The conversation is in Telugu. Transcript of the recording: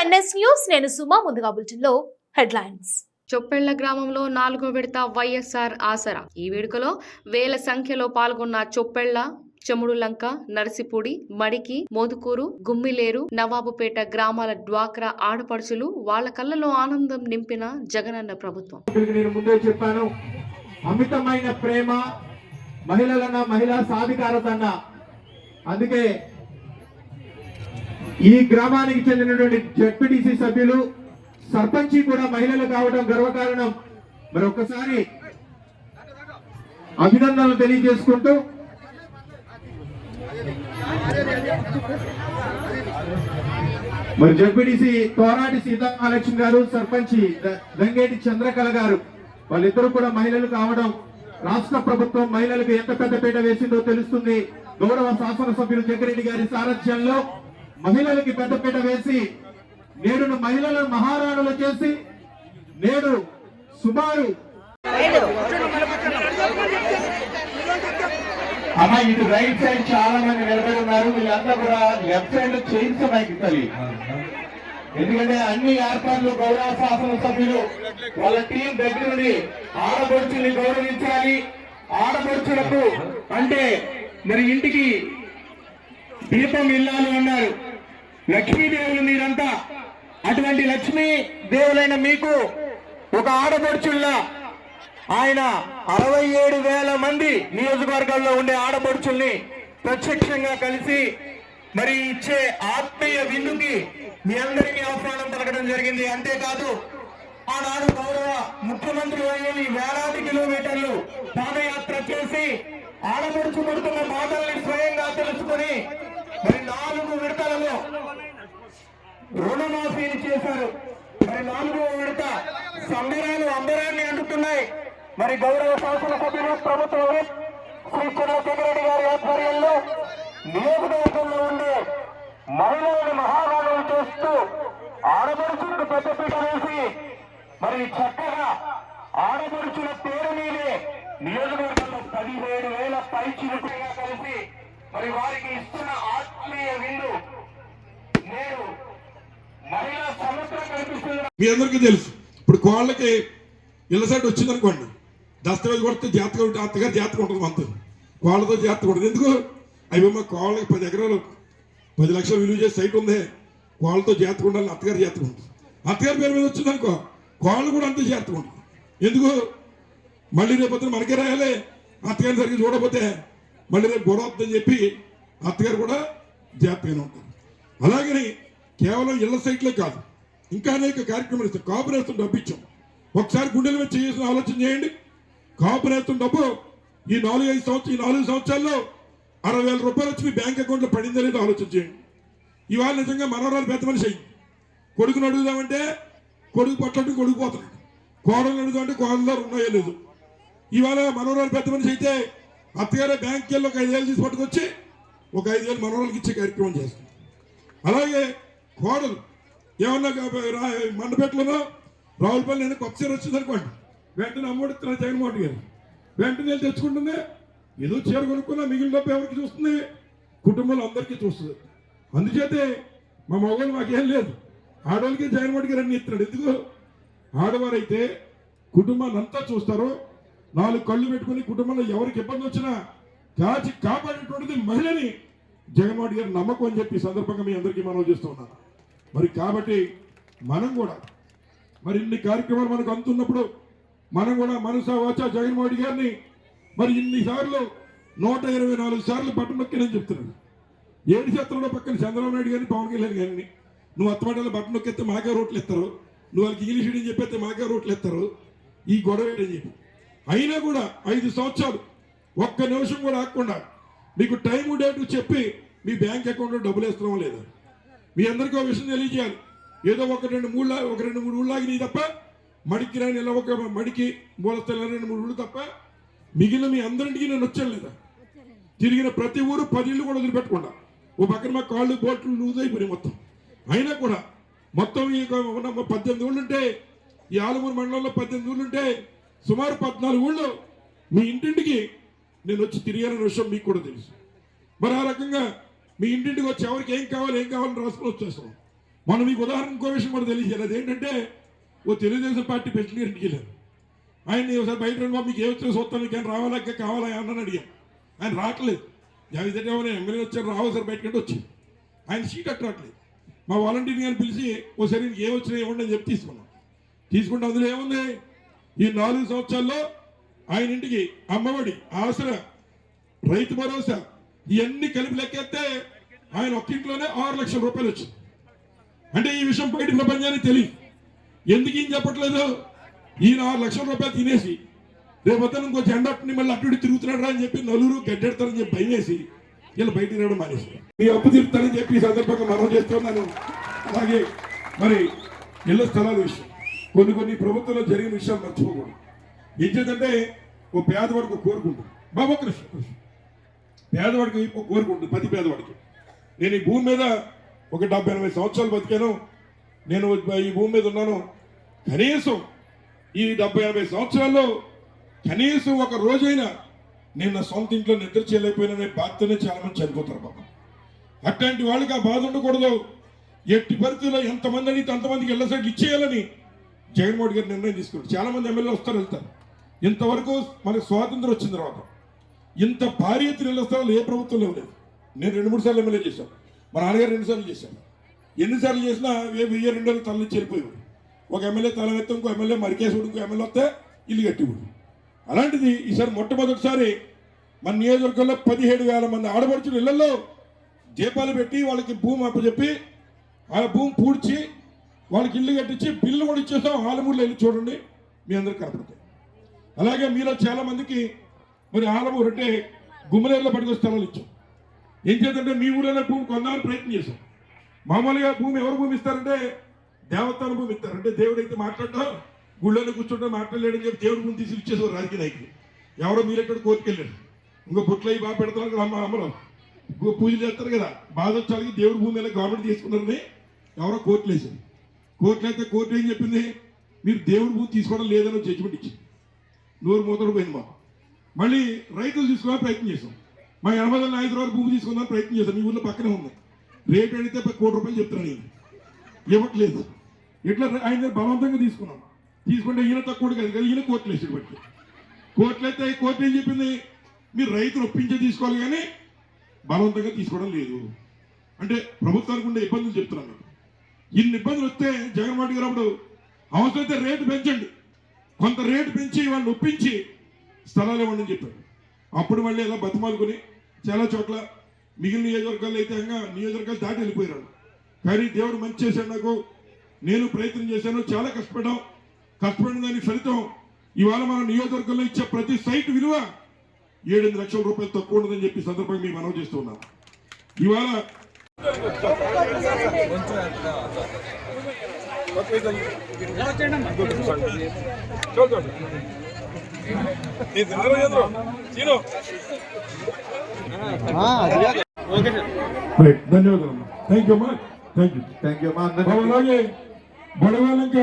ఎన్ఎస్ న్యూస్ నేను సుమా ముందుగా బులెటిన్లో హెడ్లైన్స్. చొప్పెళ్ళ గ్రామంలో నాలుగో విడత వైఎస్ఆర్ ఆసరా. ఈ వేడుకలో వేల సంఖ్యలో పాల్గొన్న చొప్పెళ్ళ చెముడులంక నర్సిపూడి మడికి మోదుకూరు గుమ్మిలేరు నవాబుపేట గ్రామాల డ్వాక్రా ఆడపడుచులు వాళ్ళ కళ్ళలో ఆనందం నింపిన జగనన్న ప్రభుత్వం. నేను ముందే చెప్పాను అమితమైన ప్రేమ మహిళలన్న మహిళా సాధికారత అన్న అందుకే ఈ గ్రామానికి చెందినటువంటి జడ్పీటీసీ సభ్యులు సర్పంచి కూడా మహిళలు కావడం గర్వకారణం. మరి ఒక్కసారి అభినందనలు తెలియజేసుకుంటూ మరి జడ్పీటీసీ తోరాటి సీతామహాలక్ష్మి గారు సర్పంచి దంగేటి చంద్రకళ గారు వాళ్ళిద్దరూ కూడా మహిళలు కావడం రాష్ట్ర ప్రభుత్వం మహిళలకు ఎంత పెద్దపీట వేసిందో తెలుస్తుంది. గౌరవ శాసనసభ్యులు జగ్గిరెడ్డి గారి సారథ్యంలో మహిళలకి పెద్దపీట వేసి నేడు మహిళలను మహారాణులు చేసి నేడు సుమారు అమ్మ ఇటు రైట్ సైడ్ చాలా మంది నిలబడి ఉన్నారు. వీళ్ళంతా కూడా లెఫ్ట్ సైడ్లో చైన్స్ ఎందుకంటే అన్ని ఏర్పాట్లు గౌరవ శాసన సభ్యులు వాళ్ళ టీం దగ్గర నుండి ఆడపడుచుని గౌరవించాలి. ఆడపడుచులకు అంటే మరి ఇంటికి దీపం ఇల్లాలు అన్నారు. లక్ష్మీదేవులు మీరంతా అటువంటి లక్ష్మీ దేవులైన మీకు ఒక ఆడపడుచుల్లా ఆయన అరవై ఏడు వేల మంది నియోజకవర్గాల్లో ఉండే ఆడపడుచుల్ని ప్రత్యక్షంగా కలిసి మరి ఇచ్చే ఆత్మీయ విందుకి మీ అందరికీ ఆహ్వానం పలకడం జరిగింది. అంతేకాదు ఆనాడు గౌరవ ముఖ్యమంత్రి వర్యులు వేలాది కిలోమీటర్లు పాదయాత్ర చేసి ఆడపడుచు పడుతున్న మాటల్ని స్వయంగా తెలుసుకుని మరి నాలుగు విడతలలో రుణమాఫీని చేశారు. మరి నాలుగో విడత సంబరాలు అంబరాన్ని అంటున్నాయి మరి గౌరవ శాసన ప్రభుత్వం శ్రీ చంద్రశేఖరరెడ్డి గారి ఆధ్వర్యంలో నియోజకవర్గంలో ఉండే మహిళలను మహారాణులు చేస్తూ ఆడపడుచులకు పెద్దపీట వేసి మరి చక్కగా ఆడపడుచుల పేరు మీదే నియోజకవర్గంలో పదిహేడు వేల పైచిలుకుగా కలిసి మరి వారికి ఇస్తున్న ఆత్మీయ విందు నేను మీ అందరికీ తెలుసు. ఇప్పుడు కోళ్ళకి ఇళ్ళ సైడ్ వచ్చింది అనుకోండి దస్తవేజ్ కొడితే జాతక ఉంటే అత్తగారు జాతక ఉంటుంది మనతో కోళ్ళతో జాతక ఉంటుంది. ఎందుకు? అవి మా కోళ్ళకి పది ఎకరాలు పది లక్షలు విలువ చేసే సైట్ ఉంది. కోళ్ళతో జాతక ఉండాలి అత్తగారు జాతక ఉంటుంది. అత్తగారి పేరు మీద వచ్చింది అనుకో కోళ్ళు కూడా అంతే జాతక ఉంటుంది. ఎందుకు? మళ్ళీ రేపు పొద్దున మనకే రాయాలి. అత్తగారిని సరిగ్గా చూడకపోతే మళ్ళీ రేపు గొడవ చెప్పి అత్తగారు కూడా జాగ్రత్తగానే ఉంటారు. అలాగని కేవలం ఇళ్ళ సైట్లే కాదు ఇంకా అనేక కార్యక్రమాలు ఇస్తాం కాపు డబ్బు ఇచ్చాం ఒకసారి గుండెల మీద చేయాల్సిన ఆలోచన చేయండి. కాపు డబ్బు ఈ నాలుగు ఐదు సంవత్సరం ఈ నాలుగు సంవత్సరాల్లో అరవై వేల రూపాయలు వచ్చి మీ బ్యాంక్ అకౌంట్లో పడిందో లేదో ఆలోచన చేయండి. ఇవాళ నిజంగా మనవరాలు పెద్ద మనిషి అయ్యింది కొడుకుని అడుగుదామంటే కొడుకు పట్లంటే కొడుకు పోతున్నాడు. కోడలు అడుగుదామంటే కోడలో ఉన్నాయో లేదు. ఇవాళ మనవరాలు పెద్ద మనిషి అయితే అత్తగారే బ్యాంక్కి వెళ్ళి ఒక ఐదేళ్ళు తీసి పట్టుకొచ్చి ఒక ఐదేళ్ళు మనవరాలకి ఇచ్చే కార్యక్రమం చేస్తుంది అలాగే కోడలు. ఏమన్నా మండపెట్లనో? రావులపల్లి నేను కొత్త చీర వచ్చింది అనుకోండి. వెంటనే అమ్మడిస్తున్నారు జగన్మోహన్ రెడ్డి గారు. వెంటనే వెళ్ళి తెచ్చుకుంటుంది. ఏదో చీర కొనుక్కున్నా మిగిలిన డబ్బు ఎవరికి చూస్తుంది? కుటుంబంలో అందరికీ చూస్తుంది. అందుచేతే మా మగవాళ్ళు మాకేం లేదు. ఆడవాళ్ళకి జగన్మోహన్ రెడ్డి గారు అన్ని ఇస్తున్నాడు. ఎందుకు? ఆడవారైతే కుటుంబాన్ని అంతా చూస్తారు. నాలుగు కళ్ళు పెట్టుకుని కుటుంబంలో ఎవరికి ఇబ్బంది వచ్చినా కాచి కాపాడేటువంటిది మహిళని జగన్మోహన్ రెడ్డి గారి నమ్మకం అని చెప్పి సందర్భంగా మీ అందరికీ మనం చేస్తూ ఉన్నాను. మరి కాబట్టి మనం కూడా మరి ఇన్ని కార్యక్రమాలు మనకు అందుతున్నప్పుడు మనం కూడా మనసా వచ్చా జగన్మోహన్ రెడ్డి గారిని మరి ఇన్ని సార్లు నూట ఇరవై నాలుగు సార్లు బట్టలు నొక్కినని చెప్తున్నాడు ఏడు శాతంలో పక్కన చంద్రబాబు నాయుడు గారిని పవన్ కళ్యాణ్ గారిని. నువ్వు అత్తమాటలో బట్టలు నొక్కితే మాకే రోట్లు ఇస్తారు నువ్వు వాళ్ళకి ఇంగ్లీష్ మీడియం చెప్పేస్తే మాకే రోట్లు ఇస్తారు ఈ గొడవ ఏంటని చెప్పి. అయినా కూడా ఐదు సంవత్సరాలు ఒక్క నిమిషం కూడా ఆగకుండా మీకు టైం డేట్ చెప్పి మీ బ్యాంక్ అకౌంట్లో డబ్బులు వేస్తున్నాం లేదా. మీ అందరికీ ఒక విషయం తెలియజేయాలి. ఏదో ఒక రెండు మూడు ఒక రెండు మూడు ఊళ్ళు ఆగినాయి తప్ప మడికి రాని ఇలా ఒక మడికి మూలస్థల రెండు మూడు ఊళ్ళు తప్ప మిగిలిన మీ అందరింటికి నేను వచ్చాను లేదా? తిరిగిన ప్రతి ఊరు పది ఇళ్ళు కూడా వదిలిపెట్టకుండా. ఓ పక్కన మా కాళ్ళు బోట్లు లూజ్ అయిపోయినాయి మొత్తం. అయినా కూడా మొత్తం ఈ ఉన్న పద్దెనిమిది ఊళ్ళు ఉంటే ఈ ఆలుమూరు మండలంలో పద్దెనిమిది ఊళ్ళు ఉంటే సుమారు పద్నాలుగు ఊళ్ళు మీ ఇంటింటికి నేను వచ్చి తిరిగానన్న విషయం మీకు కూడా తెలుసు. మరి ఆ రకంగా మీ ఇంటింటికి వచ్చి ఎవరికి ఏం కావాలి ఏం కావాలని రాసుకుని వచ్చేస్తాం. మనం మీకు ఉదాహరణ ఇంకో విషయం కూడా తెలియజేయాలి. అదేంటంటే ఓ తెలుగుదేశం పార్టీ పెట్టిన ఇంటికి వెళ్ళారు. ఆయన్ని ఒకసారి బయట రండి మీకు ఏ వచ్చిన చూస్తాను మీకు ఏం రావాలా కావాలా ఏమన్నా అడిగాను ఆయన రావట్లేదు. జావిదంటే ఎమ్మెల్యే వచ్చారు రావు సార్ బయటకంటే వచ్చి ఆయన సీట్ అట్టట్లేదు మా వాలంటీర్ని గారిని పిలిచి ఓసారి నీకు ఏ వచ్చినా ఇవ్వండి అని చెప్పి తీసుకున్నాం. తీసుకుంటే అందులో ఏముంది? ఈ నాలుగు సంవత్సరాల్లో ఆయన ఇంటికి అమ్మఒడి ఆసరా రైతు భరోసా ఇవన్నీ కలిపి లెక్కేస్తే ఆయన ఒక్క ఇంట్లోనే ఆరు లక్షల రూపాయలు వచ్చింది. అంటే ఈ విషయం బయట ప్రపంచానికి తెలియదు. ఎందుకు ఏం చెప్పట్లేదు? ఈయన ఆరు లక్షల రూపాయలు తినేసి రేపొద్దు ఇంకో జెండాని మళ్ళీ అటు తిరుగుతున్నాడు అని చెప్పి నలుగురు గడ్డెడతారని చెప్పి భయం వేసి వీళ్ళు బయటికి రావడం మానేసి మీ అప్పు తీరుతారని చెప్పి ఈ సందర్భంగా మనం చేస్తున్నాను. అలాగే మరి ఇళ్ళ స్థలాల విషయం. కొన్ని కొన్ని ప్రభుత్వంలో జరిగిన విషయాలు మర్చిపోకూడదు. ఏం చేద్దంటే ఓ పేదవాడికి కోరుకుంటాం బాబా కృష్ణ కృష్ణ పేదవాడికి ఒక కోరుకుంటుంది ప్రతి పేదవాడికి. నేను ఈ భూమి మీద ఒక డెబ్బై ఎనభై సంవత్సరాలు బతికాను. నేను ఈ భూమి మీద ఉన్నాను. కనీసం ఈ డెబ్బై ఎనభై సంవత్సరాల్లో కనీసం ఒక రోజైనా నేను నా సొంత ఇంట్లో నిద్ర చేయలేకపోయిననే బాధతోనే చాలామంది చనిపోతారు బాబా అట్లాంటి వాళ్ళకి ఆ బాధ ఉండకూడదు. ఎట్టి పరిస్థితుల్లో ఎంతమంది అడిగితే అంతమందికి ఇళ్ళ సైట్లు ఇచ్చేయాలని జగన్మోహన్ గారు నిర్ణయం తీసుకున్నారు చాలామంది ఎమ్మెల్యే ఎమ్మెల్యేలు వస్తారు వెళ్తారు. ఇంతవరకు మనకు స్వాతంత్రం వచ్చిన తర్వాత ఇంత భారీ ఎత్తున ఇళ్ళ స్థలాలు ఏ ప్రభుత్వంలో లేదు నేను రెండు మూడు సార్లు ఎమ్మెల్యే చేశాను. మా నాన్నగారు రెండు సార్లు చేశాను ఎన్నిసార్లు చేసినా ఏ వెయ్యి రెండు వేలు తల చేరిపోయేవాడు. ఒక ఎమ్మెల్యే తల ఎత్తే ఇంకో ఎమ్మెల్యే మరికేసుడు ఇంకో ఎమ్మెల్యే వస్తే ఇల్లు కట్టివాడు. అలాంటిది ఈసారి మొట్టమొదటిసారి మన నియోజకవర్గంలో పదిహేడు వేల మంది ఆడపడుచులు ఇళ్ళలో దీపాలు పెట్టి వాళ్ళకి భూమి అప్పచెప్పి ఆ భూమి పూడ్చి వాళ్ళకి ఇల్లు కట్టించి బిల్లు కూడా ఇచ్చేసాం. ఆలమూరులో వెళ్ళి చూడండి. మీ అందరికి కనపడతాయి. అలాగే మీలో చాలామందికి మరి ఆలము అంటే గుమ్మలేరులో పట్టుకొచ్చి స్థలాలు ఇచ్చాం. ఏం చేద్దంటే మీ ఊళ్ళో భూమి కొందామని ప్రయత్నం చేశాం. మామూలుగా భూమి ఎవరు భూమి ఇస్తారంటే దేవతాను భూమి ఇస్తారు అంటే దేవుడు అయితే మాట్లాడటం గుళ్ళలో కూర్చుంటే మాట్లాడలేడని చెప్పి దేవుడు భూమి తీసి ఇచ్చేసారు రాజకీయ నాయకులు. ఎవరో మీరు ఎక్కడ కోరికెళ్ళారు ఇంకో బుట్లు అవి బాగా పెడతారు కదా అమ్మ అమ్మలో ఇంకో పూజలు చేస్తారు కదా బాధ వచ్చాలకి దేవుడు భూమి మీద గవర్నమెంట్ తీసుకున్నారని ఎవరో కోర్టులు వేసింది కోర్టులు అయితే కోర్టు ఏం చెప్పింది? మీరు దేవుడు భూమి తీసుకోవడం లేదని జడ్జిమెంట్ ఇచ్చింది. నూరు మూతడు పోయింది మాకు. మళ్ళీ రైతులు తీసుకోవాలని ప్రయత్నం చేసాం మా ఎనభై వందల ఐదు రోజులు భూమి తీసుకుందామని ప్రయత్నం చేశాం. మీ ఊళ్ళో పక్కనే ఉంది. రేట్ అడిగితే కోటి రూపాయలు చెప్తున్నాను నేను. ఇవ్వట్లేదు. ఇట్లా ఆయన బలవంతంగా తీసుకున్నాం. తీసుకుంటే ఈయన తక్కువ కాదు కదా ఈయన కోర్టులు వేసాడు బట్టి కోర్టులు అయితే కోర్టు ఏం చెప్పింది? మీరు రైతులు ఒప్పించే తీసుకోవాలి కానీ బలవంతంగా తీసుకోవడం లేదు. అంటే ప్రభుత్వానికి ఉండే ఇబ్బందులు చెప్తున్నాను ఇన్ని ఇబ్బందులు వస్తే జగన్మోహన్ గారు అప్పుడు అవసరమైతే రేటు పెంచండి. కొంత రేటు పెంచి వాళ్ళని ఒప్పించి స్థలాలు ఇవ్వండి అని చెప్పారు. అప్పుడు మళ్ళీ ఇలా బతిమాలుకొని చాలా చోట్ల మిగిలిన నియోజకవర్గాల్లో అయితే ఇంకా నియోజకవర్గాలు దాటి వెళ్ళిపోయారు. కానీ దేవుడు మంచి చేశాడు నాకు. నేను ప్రయత్నం చేశాను. చాలా కష్టపడ్డాం. కష్టపడిన దాని ఫలితం ఇవాళ మన నియోజకవర్గంలో ఇచ్చే ప్రతి సైట్ విలువ ఏడెనిమిది లక్షల రూపాయలు తక్కువ ఉండదని చెప్పి సందర్భంగా మీకు మనవి చేస్తున్నాను ఇవాళ రైట్ ధన్యవాదాలు థ్యాంక్ యూ అమ్మా థ్యాంక్ యూ థ్యాంక్ యూ మా అందరికీ అలాగే బడవాలంక